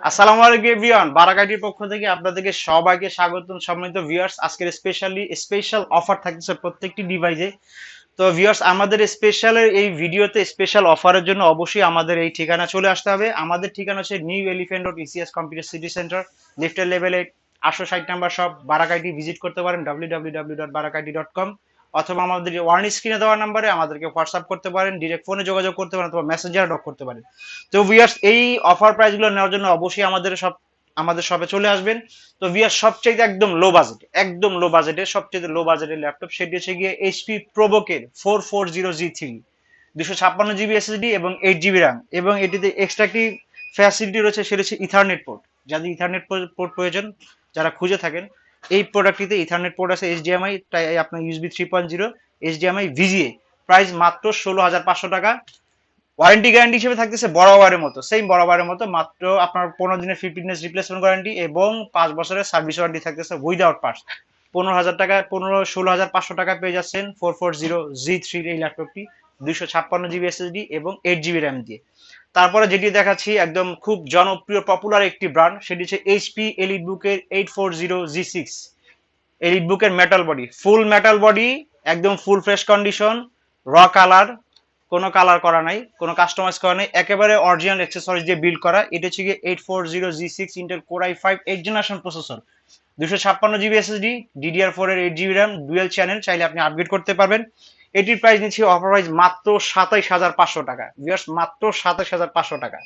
আসসালামু আলাইকুম এভরিওয়ান, বারাকাটির পক্ষ থেকে আপনাদেরকে সবাইকে স্বাগত সম্মানিত ভিউয়ার্স আজকের স্পেশালি স্পেশাল অফার থাকতেছে প্রত্যেকটি ডিভাইসে তো ভিউয়ার্স আমাদের স্পেশাল এই ভিডিওতে স্পেশাল অফারের জন্য অবশ্যই আমাদের এই ঠিকানা চলে আসতে হবে। আমাদের ঠিকানা হচ্ছে new elephant road ECS computer city centre লিফটের লেভেলে আটশো ষাট নাম্বার সব বারাকাইটি ভিজিট করতে পারেন ডাব্লিউ ডাব্লিউ ডাব্লিউ ডট বারাকাইটি ডট কম অথবা আমাদের ওয়ার্ন স্ক্রিনে দেওয়া নাম্বারে আমাদেরকে হোয়াটসঅ্যাপ করতে পারেন ডিরেক্ট ফোনে যোগাযোগ করতে পারেন অথবা মেসেঞ্জারে ডক করতে পারেন। তো ভিয়ার্স এই অফার প্রাইসগুলো নেওয়ার জন্য অবশ্যই আমাদের সব, আমাদের শপে চলে আসবেন। তো ভিয়ার সবচেয়ে একদম লো বাজেট একদম লো বাজেটে সবচেয়ে লো বাজেটের ল্যাপটপ সেটি হচ্ছে গিয়ে HP প্রোবোকের four four zero G three দুশো ছাপ্পান্ন জিবি এসএসডি এবং এইট জিবি র্যাম এবং এটিতে এক্সট্রা একটি ফ্যাসিলিটি রয়েছে, সেটা হচ্ছে ইথারনেট পোর্ট যাদের ইথারনেট পোর্ট প্রয়োজন, যারা খুঁজে থাকেন এই প্রোডাক্টটিতে ইথারনেট পোর্ট আছে এইচডিএমআই তাই আপনার USB three point zero HDMI VGA price মাত্র ষোলো হাজার পাঁচশো টাকা। ওয়ারেন্টি গ্যারান্টি হিসেবে থাকতেছে বরাবরের মতো সেম বরাবরের মতো, মাত্র আপনার পনেরো দিনের ফিফটিনেস রিপ্লেসমেন্ট ওয়ারেন্টি এবং পাঁচ বছরের সার্ভিস ওয়ারেন্টি থাকতেছে উইদাউট পার্টস পনেরো হাজার টাকা, পনেরো, ষোলো হাজার পাঁচশো টাকা পেয়ে যাচ্ছেন ফোর ফোর জিরো জি থ্রির এই ল্যাপটপটি দুইশো ছাপ্পান্ন জিবি এসএসডি এবং এইট জিবি র্যাম দিয়ে। তারপরে যেটি দেখাচ্ছি একদম খুব জনপ্রিয় পপুলার একটি ব্র্যান্ড সেটি হচ্ছে এইচপি এলিট বুকের eight four zero G six elite বুকের metal body full metal body একদম ফুল ফ্রেশ কন্ডিশন র কালার কোনো কালার করা নাই, কোনো কাস্টমাইজ করা নাই, একেবারে অরিজিনাল অ্যাক্সেসরিজ দিয়ে বিল্ড করা। এটা হচ্ছে গিয়ে eight four zero G six Intel core i five eight generation processor দুশো ছাপ্পান্ন জিবি এসএসডি ডিডিআর ফোর এর eight GB RAM dual channel চাইলে আপনি আপগ্রেড করতে পারবেন। এটির প্রাইস নিচ্ছি অফার প্রাইস মাত্র সাতাইশ হাজার পাঁচশো টাকা। ভিউয়ার্স মাত্র সাতাইশ হাজার পাঁচশো টাকা।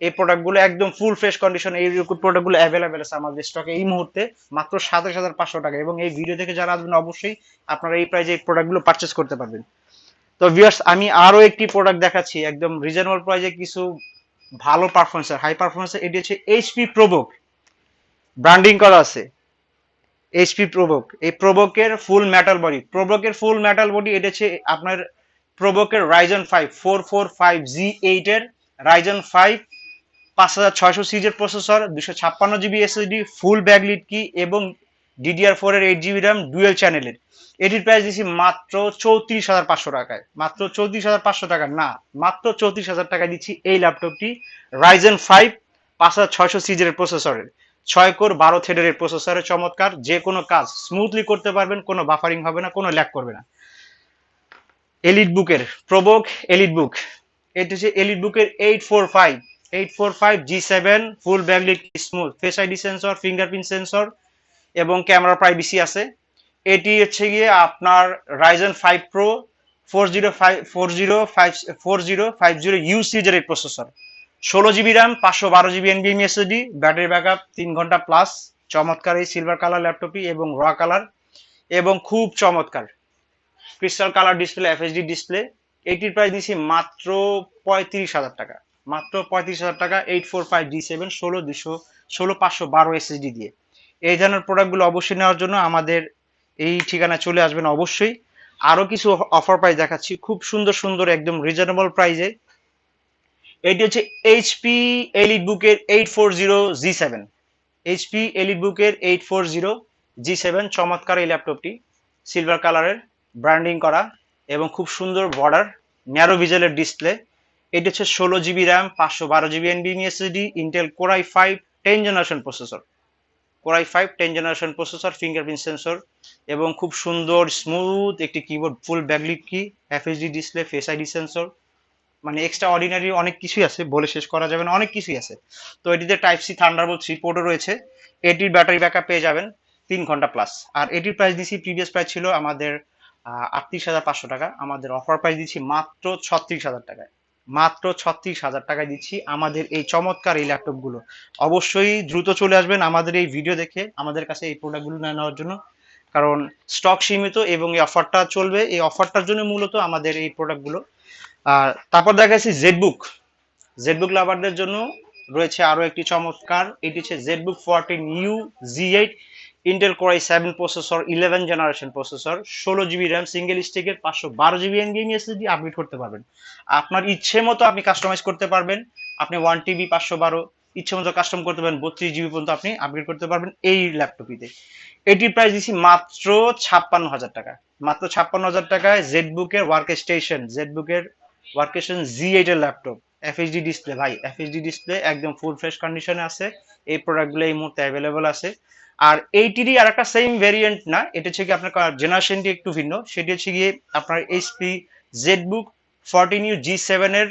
এই প্রোডাক্টগুলো একদম ফুল ফ্রেশ কন্ডিশন এই প্রোডাক্টগুলো অ্যাভেলেবেল আছে আমাদের স্টকে এই মুহূর্তে মাত্র সাতাশ হাজার পাঁচশো টাকা এবং এই ভিডিও থেকে যারা আসবেন, অবশ্যই আপনারা এই প্রাইজে এই প্রোডাক্টগুলো পারচেস করতে পারবেন। তো ভিউয়ার্স আমি আরও একটি প্রোডাক্ট দেখাচ্ছি, একদম রিজনেবল প্রাইজে কিছু ভালো পারফরমেন্স হাই পারফরমেন্স এটি হচ্ছে এইচপি প্রোবক ব্র্যান্ডিং করা আছে। এইচপি প্রোবক এই প্রোবকের ফুল মেটাল বডি প্রোবকের ফুল মেটাল বডি এটা হচ্ছে আপনার প্রোবকের Ryzen five four four five G eight এর রাইজন ফাইভ পাঁচ হাজার ছয়শো সিজের প্রসেসর দুশো ছাপ্পান্ন জিবি এসএসডি ফুল ব্যাকলিট কি এবং ডিডিআর ফোর এর এইট জিবি র্যাম ডুয়েল চ্যানেলের এটির প্রাইস দিচ্ছি মাত্র চৌত্রিশ হাজার পাঁচশো টাকায়। মাত্র চৌত্রিশ হাজার পাঁচশো টাকা না, মাত্র চৌত্রিশ হাজার টাকায় দিচ্ছি এই ল্যাপটপটি রাইজেন ফাইভ পাঁচ হাজার ছয়শো সিজের প্রসেসরের ছয় কোর বারো থ্রেডের প্রসেসরের চমৎকার। যে কোনো কাজ স্মুথলি করতে পারবেন, কোনো বাফারিং হবে না, কোনো ল্যাক করবে না। এলিট বুকের প্রবোক এলিট বুক এটি হচ্ছে এলিট বুকের eight four five eight four five G seven full backlit smooth face ID sensor fingerprint sensor এবং ক্যামেরা প্রাইভেসি আছে। এটি হচ্ছে গিয়ে আপনার Ryzen five pro four zero five four zero five four zero five zero U সিজের processor. ষোলো GB RAM, পাঁচশো বারো GB NBM SSD battery backup তিন ঘণ্টা প্লাস চমৎকার এই সিলভার কালার ল্যাপটপটি এবং র কালার এবং খুব চমৎকার। Crystal colour display FHD display এইটির প্রাইস দিচ্ছি মাত্র পঁয়ত্রিশ হাজার টাকা। মাত্র পঁয়ত্রিশ হাজার টাকা eight four five D seven ষোলো দুশো, ষোলো পাঁচশো বারো এসএসডি দিয়ে। এই ধরনের প্রোডাক্টগুলো অবশ্যই নেওয়ার জন্য আমাদের এই ঠিকানায় চলে আসবেন অবশ্যই। আরও কিছু অফার প্রাইস দেখাচ্ছি, খুব সুন্দর সুন্দর, একদম রিজনেবল প্রাইসে এটি হচ্ছে এইচপি এলিট বুকের eight four zero G seven HP elite বুকের eight four zero G seven চমৎকার এই ল্যাপটপটি সিলভার কালারের ব্র্যান্ডিং করা এবং খুব সুন্দর বর্ডার ন্যারো ভিজেলের ডিসপ্লে এটি হচ্ছে ষোলো জিবি র্যাম পাঁচশো বারো GB এনবিএম SSD Intel core i five ten generation processor core i five ten generation processor fingerprint sensor এবং খুব সুন্দর স্মুথ একটি keyboard full backlit key FHD display face ID sensor মানে এক্সট্রা অর্ডিনারি অনেক কিছুই আছে, বলে শেষ করা যাবে না, অনেক কিছুই আছে। তো এটিতে টাইপ সি থান্ডারবোল্ট থ্রি পোর্টও রয়েছে, এটির ব্যাটারি ব্যাকআপ পেয়ে যাবেন তিন ঘণ্টা প্লাস আর এটির প্রাইস দিচ্ছি প্রিভিয়াস প্রাইস ছিল আমাদের আটত্রিশ হাজার পাঁচশো টাকা, আমাদের অফার প্রাইস দিচ্ছি মাত্র ছত্রিশ হাজার টাকায়। মাত্র ছত্রিশ হাজার টাকায় দিচ্ছি আমাদের এই চমৎকার এই ল্যাপটপগুলো অবশ্যই দ্রুত চলে আসবেন আমাদের এই ভিডিও দেখে, আমাদের কাছে এই প্রোডাক্টগুলো নেওয়ার জন্য। কারণ স্টক সীমিত এবং এই অফারটা চলবে। এই অফারটার জন্য মূলত আমাদের এই প্রোডাক্টগুলো আর তারপর দেখা যাচ্ছে জেডবুক জেডবুক লাভারদের জন্য রয়েছে আরও একটি চমৎকার। এটি হচ্ছে ZBook fourteen U G eight Intel core i seven processor eleven generation processor ষোলো জিবি র্যাম সিঙ্গেল স্টিকের পাঁচশো বারো জিবি এন এনগেম এসএসডি আপডেট করতে পারবেন। আপনার ইচ্ছে মতো আপনি কাস্টমাইজ করতে পারবেন। আপনি ওয়ান টিবি পাঁচশো বারো ইচ্ছে মতো কাস্টম করতে পারেন, বত্রিশ জিবি পর্যন্ত আপনি আপগ্রেড করতে পারবেন এই ল্যাপটপটিতে এটির প্রাইস দিচ্ছি মাত্র ছাপ্পান্ন হাজার টাকা। মাত্র ছাপ্পান্ন হাজার টাকায় জেড বুকের ওয়ার্ক স্টেশন জেড বুকের ওয়ার্ক স্টেশন জি এইট এর ল্যাপটপ এফএইচডি ডিসপ্লে ভাই এফএইচডি ডিসপ্লে একদম ফুল ফ্রেশ কন্ডিশনে আছে, এই প্রোডাক্টগুলো এই মুহূর্তে অ্যাভেলেবল আছে। আর এইটিরই আর একটা সেম ভেরিয়েন্ট না, এটা হচ্ছে কি আপনার জেনারেশনটি একটু ভিন্ন। সেটি হচ্ছে গিয়ে আপনার HP ZBook fourteen U G সেভেনের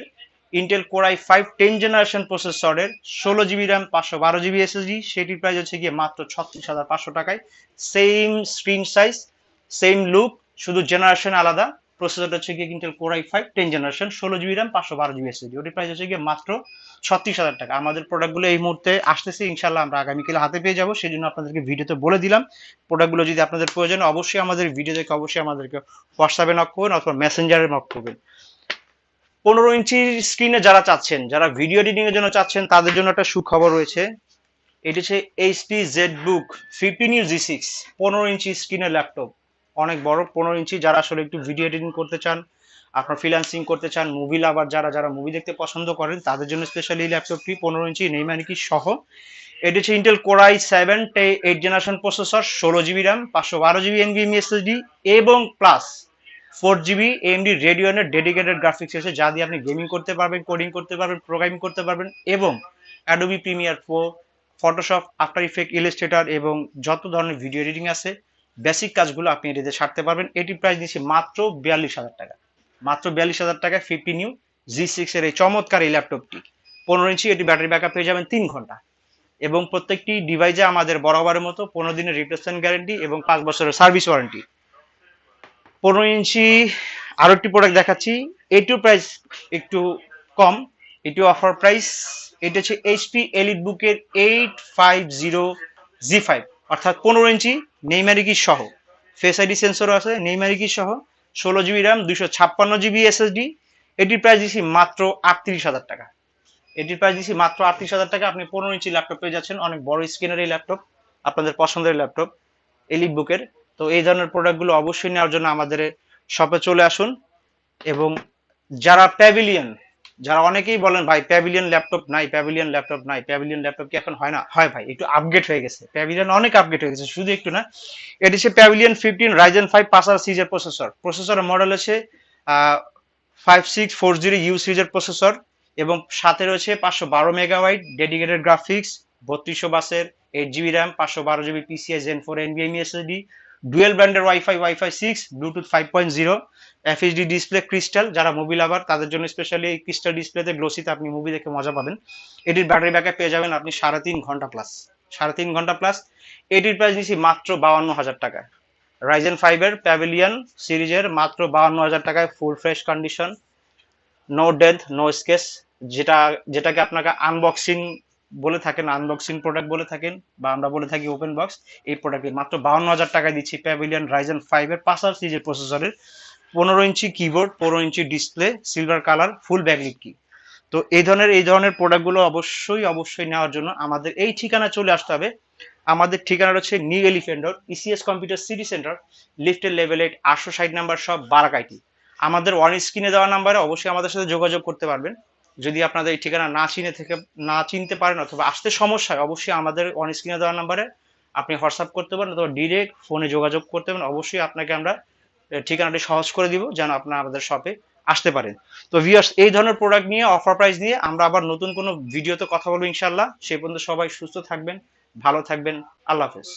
Intel core i five ten generation প্রসেসরের ষোলো জিবি র্যাম পাঁচশো বারো জিবি এসএসডি সেটির প্রাইস হচ্ছে গিয়ে মাত্র ছত্রিশ হাজার পাঁচশো টাকায়। Same screen size same look শুধু জেনারেশন আলাদা। প্রসেসরটা হচ্ছে গিয়ে Intel core i five ten generation ষোলো জিবি র্যাম পাঁচশো বারো জিবি এসএসডি ওটির প্রাইস হচ্ছে গিয়ে মাত্র ছত্রিশ হাজার টাকা। আমাদের প্রোডাক্টগুলো এই মুহূর্তে আসতেছে ইনশাল্লাহ আমরা আগামীকাল হাতে পেয়ে যাব। সেই জন্য আপনাদেরকে ভিডিওতে বলে দিলাম। প্রোডাক্টগুলো যদি আপনাদের প্রয়োজন, অবশ্যই আমাদের ভিডিও দেখে অবশ্যই আমাদেরকে হোয়াটসঅ্যাপে নক করবেন অথবা মেসেঞ্জারে নক করবেন। পনেরো ইঞ্চির স্ক্রিনে যারা চাচ্ছেন, যারা ভিডিও এডিটিং এর জন্য চাচ্ছেন, তাদের জন্য একটা সুখবর রয়েছে। এটি হচ্ছে HP Z book fifteen U G six পনেরো ইঞ্চি স্ক্রিনের ল্যাপটপ অনেক বড়, পনেরো ইঞ্চি যারা আসলে একটু ভিডিও এডিটিং করতে চান, আপনার ফ্রিল্যান্সিং করতে চান মুভি লাভার যারা যারা মুভি দেখতে পছন্দ করেন, তাদের জন্য স্পেশালি ল্যাপটপটি পনেরো ইঞ্চি নেইমানিকি সহ। এটি হচ্ছে ইন্টেল কোরাই সেভেন টে এইট জেনারেশন প্রসেসর ষোলো জিবি র্যাম পাঁচশো বারো জিবি এনবিএম এসএসডি এবং প্লাস ফোর জিবি এমডি রেডিওনের ডেডিকেটেড গ্রাফিক্স আছে, যা দিয়ে আপনি গেমিং করতে পারবেন, কোডিং করতে পারবেন, প্রোগ্রামিং করতে পারবেন এবং Adobe Premiere Pro Photoshop After Effect Illustrator এবং যত ধরনের ভিডিও এডিটিং আছে বেসিক কাজগুলো আপনি এটিতে ছাড়তে পারবেন। এটি প্রাইস দিচ্ছি মাত্র বিয়াল্লিশ হাজার টাকা। মাত্র বিয়াল্লিশ হাজার টাকায় ফিফটি নিউ জি সিক্সের এই চমৎকার এই ল্যাপটপটি পনেরো ইঞ্চি এটি ব্যাটারি ব্যাকআপ পেয়ে যাবেন তিন ঘণ্টা। এবং প্রত্যেকটি ডিভাইসে আমাদের বরাবরের মতো পনেরো দিনের রিপ্লেসমেন্ট গ্যারেন্টি এবং পাঁচ বছরের সার্ভিস ওয়ারেন্টি পনেরো ইঞ্চি আরও একটি প্রোডাক্ট দেখাচ্ছি। এটিও প্রাইস একটু কম। এটিও অফার প্রাইস এটা হচ্ছে এইচপি এলিট বুকের eight five zero G five অর্থাৎ পনেরো ইঞ্চি নেইমারিকি সহ। ফেস আইডি সেন্সরও আছে, নেইমারিকি সহ। ষোলো জিবি র্যাম দুশো ছাপ্পান্ন জিবি এসএসডি এটির প্রাইস দিচ্ছি মাত্র আটত্রিশ হাজার টাকা। এটির প্রাইস দিচ্ছি মাত্র আটত্রিশ হাজার টাকা। আপনি পনেরো ইঞ্চি ল্যাপটপ পেয়ে যাচ্ছেন। অনেক বড় স্ক্রিনের এই ল্যাপটপ আপনাদের পছন্দের ল্যাপটপ এলিট বুকের তো এই ধরনের প্রোডাক্টগুলো অবশ্যই নেওয়ার জন্য আমাদের শপে চলে আসুন। এবং যারা প্যাভিলিয়ন যারা অনেকেই বলেন, ভাই প্যাভিলিয়ন ল্যাপটপ নাই প্যাভিলিয়ন ল্যাপটপ নাই প্যাভিলিয়ন ল্যাপটপ কি এখন হয় না? হয় ভাই, একটু আপগ্রেড হয়ে গেছে। প্যাভিলিয়ন অনেক আপগ্রেড হয়ে গেছে, শুধু একটু না। এটি হচ্ছে প্যাভিলিয়ন ফিফটিন রাইজেন ফাইভ পাসার সিজের প্রসেসর প্রসেসরের মডেল আছে five six four zero U সিরিজের প্রসেসর এবং সাথে রয়েছে পাঁচশো বারো মেগাওয়াইট ডেডিকেটেড গ্রাফিক্স বত্রিশশো বাসের এইট জিবি র্যাম পাঁচশো বারো GB PCIe Gen four SSD dual ব্র্যান্ডের WiFi WiFi six Bluetooth five point zero FHD display crystal যারা মুভি লাভার তাদের জন্য স্পেশালি এই ক্রিস্টাল ডিসপ্লেতে গ্লোসিতে আপনি মুভি দেখে মজা পাবেন। এটির ব্যাটারি ব্যাকআপ পেয়ে যাবেন আপনি সাড়ে তিন ঘণ্টা প্লাস সাড়ে তিন ঘণ্টা প্লাস এটির প্রাইস নিচ্ছি মাত্র বাউান্ন হাজার টাকা রাইজেন ফাইভের প্যাভিলিয়ন সিরিজের মাত্র বাউান্ন হাজার টাকায় full fresh condition no dent no scratch যেটা, যেটাকে আপনাকে আনবক্সিং বলে থাকেন আনবক্সিং প্রোডাক্ট বলে থাকেন, বা আমরা বলে থাকি ওপেন বক্স এই প্রোডাক্টে মাত্র বাউন্ন হাজার টাকা দিচ্ছি প্যাভিলিয়ন রাইজেন ফাইভের পাঁচার সিজের প্রসেসরের পনেরো ইঞ্চি কিবোর্ড পনেরো ইঞ্চি display silver colour full backlit key তো এই ধরনের এই ধরনের প্রোডাক্টগুলো অবশ্যই অবশ্যই নেওয়ার জন্য আমাদের এই ঠিকানা চলে আসতে হবে। আমাদের ঠিকানা হচ্ছে New Elephant Road ECS computer city centre লিফটের লেভেল এইট আটশো ষাট নাম্বার সব বারাকাইটি। আমাদের ওয়ান স্ক্রিনে দেওয়া নাম্বারে অবশ্যই আমাদের সাথে যোগাযোগ করতে পারবেন। যদি আপনাদের এই ঠিকানা না চিনে থেকে, না চিনতে পারেন অথবা আসতে সমস্যা হয়, অবশ্যই আমাদের অন স্ক্রিনে দেওয়া নাম্বারে আপনি হোয়াটসঅ্যাপ করতে পারেন অথবা ডিরেক্ট ফোনে যোগাযোগ করতে পারেন। অবশ্যই আপনাকে আমরা ঠিকানাটি সহজ করে দিব যেন আপনার আমাদের শপে আসতে পারেন। তো ভিউয়ার্স এই ধরনের প্রোডাক্ট নিয়ে অফার প্রাইস নিয়ে আমরা আবার নতুন কোনো ভিডিওতে কথা বলব ইনশাল্লাহ সেই পর্যন্ত সবাই সুস্থ থাকবেন, ভালো থাকবেন। আল্লাহ হাফেজ।